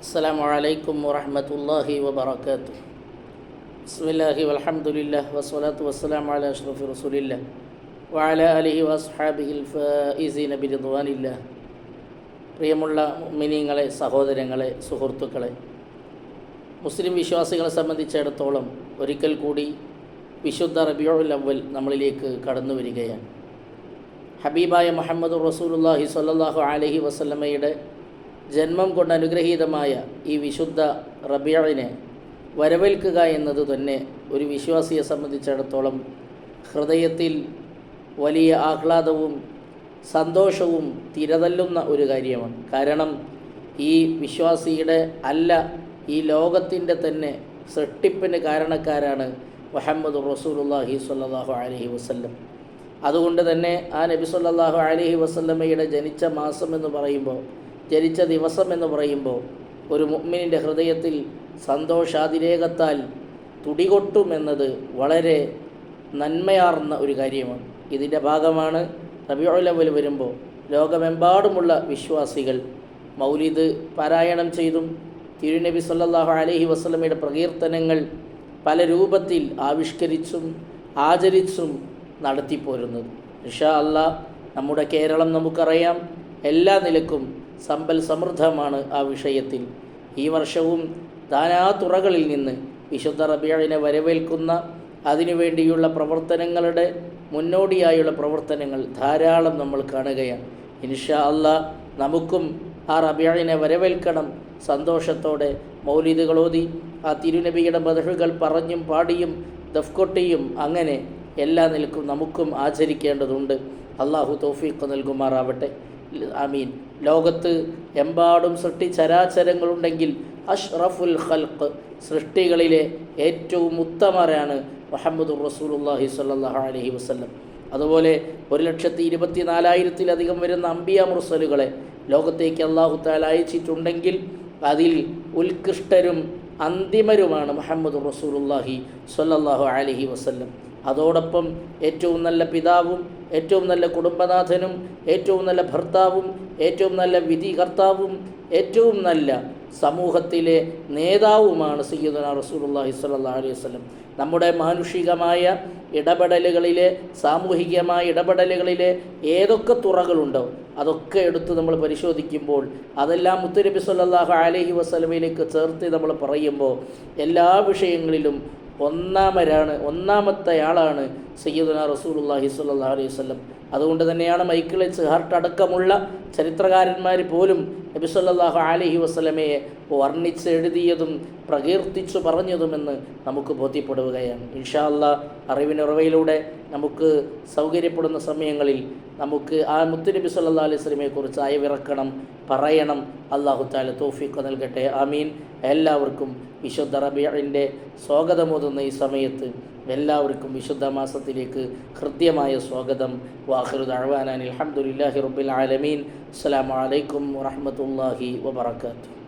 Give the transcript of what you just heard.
السلام عليكم ورحمة الله وبركاته بسم الله والحمد لله والصلاة والسلام على أشرف رسول الله وعلى آله وأصحابه الفائزين برضوان الله പ്രിയമുള്ള മിനിങ്ങളെ സഹോദരങ്ങളെ സുഹൃത്തുക്കളെ മുസ്ലിം വിശ്വാസികളെ സംബന്ധിച്ചിടത്തോളം ഒരിക്കൽ കൂടി വിശുദ്ധ റബിയുൽ അവൽ നമ്മളിലേക്ക് കടന്നു വരികയാണ് ഹബീബായ മുഹമ്മദ് റസൂലുല്ലാഹി സ്വല്ലല്ലാഹു അലൈഹി വസല്ലമയുടെ ജന്മം കൊണ്ട് അനുഗ്രഹീതമായ ഈ വിശുദ്ധ റബിയാളിനെ വരവേൽക്കുക എന്നത് തന്നെ ഒരു വിശ്വാസിയെ സംബന്ധിച്ചിടത്തോളം ഹൃദയത്തിൽ വലിയ ആഹ്ലാദവും സന്തോഷവും തിരതല്ലുന്ന ഒരു കാര്യമാണ്. കാരണം ഈ വിശ്വാസിയുടെ അല്ല ഈ ലോകത്തിന്റെ തന്നെ സൃഷ്ടിപ്പിന് കാരണക്കാരാണ് മുഹമ്മദ് റസൂലുല്ലാഹി സ്വല്ലല്ലാഹു അലഹി വസ്ല്ലം. അതുകൊണ്ട് തന്നെ ആ നബി സല്ലാഹു അലഹി വസ്ല്ലമ്മയുടെ ജനിച്ച മാസം എന്ന് പറയുമ്പോൾ ജനിച്ച ദിവസം എന്ന് പറയുമ്പോൾ ഒരു മുഗ്മിനിന്റെ ഹൃദയത്തിൽ സന്തോഷാതിരേകത്താൽ തുടികൊട്ടുമെന്നത് വളരെ നന്മയാർന്ന ഒരു കാര്യമാണ്. ഇതിന്റെ ഭാഗമാണ് റബിയുലവൽ വരുമ്പോൾ ലോകമെമ്പാടുമുള്ള വിശ്വാസികൾ മൗലിദ് പാരായണം ചെയ്തും തിരുനബി സല്ലാഹു അലഹി വസല്ലമയുടെ പ്രകീർത്തനങ്ങൾ പല രൂപത്തിൽ ആവിഷ്കരിച്ചും ആചരിച്ചും നടത്തിപ്പോരുന്നത്. ഇഷാ അല്ല നമ്മുടെ കേരളം നമുക്കറിയാം. എല്ലാ നിലക്കും സമ്പൽ സമൃദ്ധമാണ് ആ വിഷയത്തിൽ. ഈ വർഷവും ദാനാതുറകളിൽ നിന്ന് വിശുദ്ധ റബിയാഴിനെ വരവേൽക്കുന്ന അതിനുവേണ്ടിയുള്ള പ്രവർത്തനങ്ങളുടെ മുന്നോടിയായുള്ള പ്രവർത്തനങ്ങൾ ധാരാളം നമ്മൾ കാണുകയാണ്. ഇൻഷാ അല്ല നമുക്കും ആ റബിയാഴിനെ വരവേൽക്കണം. സന്തോഷത്തോടെ മൗലിദുകളോതി ആ തിരുനബിയുടെ ബദഹുകൾ പറഞ്ഞും പാടിയും ദഫ്കൊട്ടിയും അങ്ങനെ എല്ലാ നിലക്കും നമുക്കും ആചരിക്കേണ്ടതുണ്ട്. അള്ളാഹു തൗഫീഖ് നൽകുമാറാവട്ടെ. ആമീൻ. ലോകത്ത് എമ്പാടും സൃഷ്ടി ചരാചരങ്ങളുണ്ടെങ്കിൽ അഷ്റഫുൽ ഖൽഖ് സൃഷ്ടികളിലെ ഏറ്റവും ഉത്തമരാണ് മുഹമ്മദ് റസൂലുല്ലാഹി സ്വല്ലല്ലാഹു അലൈഹി വസല്ലം. അതുപോലെ ഒരു ലക്ഷത്തി ഇരുപത്തി നാലായിരത്തിലധികം വരുന്ന അമ്പിയ മുർസലുകളെ ലോകത്തേക്ക് അള്ളാഹു താല അയച്ചിട്ടുണ്ടെങ്കിൽ അതിൽ ഉത്കൃഷ്ടരും അന്തിമരുമാണ് മുഹമ്മദ് റസൂലുല്ലാഹി സ്വല്ലല്ലാഹു അലൈഹി വസല്ലം. അതോടൊപ്പം ഏറ്റവും നല്ല പിതാവും ഏറ്റവും നല്ല കുടുംബനാഥനും ഏറ്റവും നല്ല ഭർത്താവും ഏറ്റവും നല്ല വിധികർത്താവും ഏറ്റവും നല്ല സമൂഹത്തിലെ നേതാവുമാണ് സയ്യിദുന റസൂലുള്ളാഹി സ്വല്ലാ അലൈഹി വസ്ലം നമ്മുടെ മാനുഷികമായ ഇടപെടലുകളിലെ സാമൂഹികമായ ഇടപെടലുകളിലെ ഏതൊക്കെ തുറകളുണ്ടോ അതൊക്കെ എടുത്ത് നമ്മൾ പരിശോധിക്കുമ്പോൾ അതെല്ലാം മുത്തുനബി സല്ലാഹു അലഹി വസല്ലമയിലേക്ക് ചേർത്ത് നമ്മൾ പറയുമ്പോൾ എല്ലാ വിഷയങ്ങളിലും ഒന്നാമരാണ് ഒന്നാമത്തെ ആളാണ് സയ്യിദുന റസൂലുള്ളാഹി സ്വല്ലല്ലാഹു അലൈഹി വസ്ലം അതുകൊണ്ട് തന്നെയാണ് മൈക്കിൾ എച്ച് ഹാർട്ട് അടക്കമുള്ള ചരിത്രകാരന്മാർ പോലും നബി സല്ലല്ലാഹു അലൈഹി വസല്ലമയെ വർണിച്ച് എഴുതിയതും പ്രകീർത്തിച്ചു പറഞ്ഞതുമെന്ന് നമുക്ക് ബോധ്യപ്പെടുകയാണ്. ഇൻഷാ അല്ല അറിവിനുറവയിലൂടെ നമുക്ക് സൗകര്യപ്പെടുന്ന സമയങ്ങളിൽ നമുക്ക് ആ മുത്തുനബി സല്ലാ അലൈഹി വസല്ലമയെക്കുറിച്ച് അയവിറക്കണം പറയണം. അള്ളാഹു താല തോഫിക്ക് നൽകട്ടെ. ആമീൻ. എല്ലാവർക്കും വിശുദ്ധ റബിയറിന്റെ സ്വാഗതമോതുന്ന ഈ സമയത്ത് എല്ലാവർക്കും വിശുദ്ധ മാസത്തിലേക്ക് ഹൃദ്യമായ സ്വാഗതം. വാഹിറു ദഅ്വാനാൻ അൽഹംദുലില്ലാഹി റബ്ബിൽ ആലമീൻ. അസ്സലാമു അലൈക്കും വറഹ്മത്തുള്ളാഹി വബറകാതുഹു.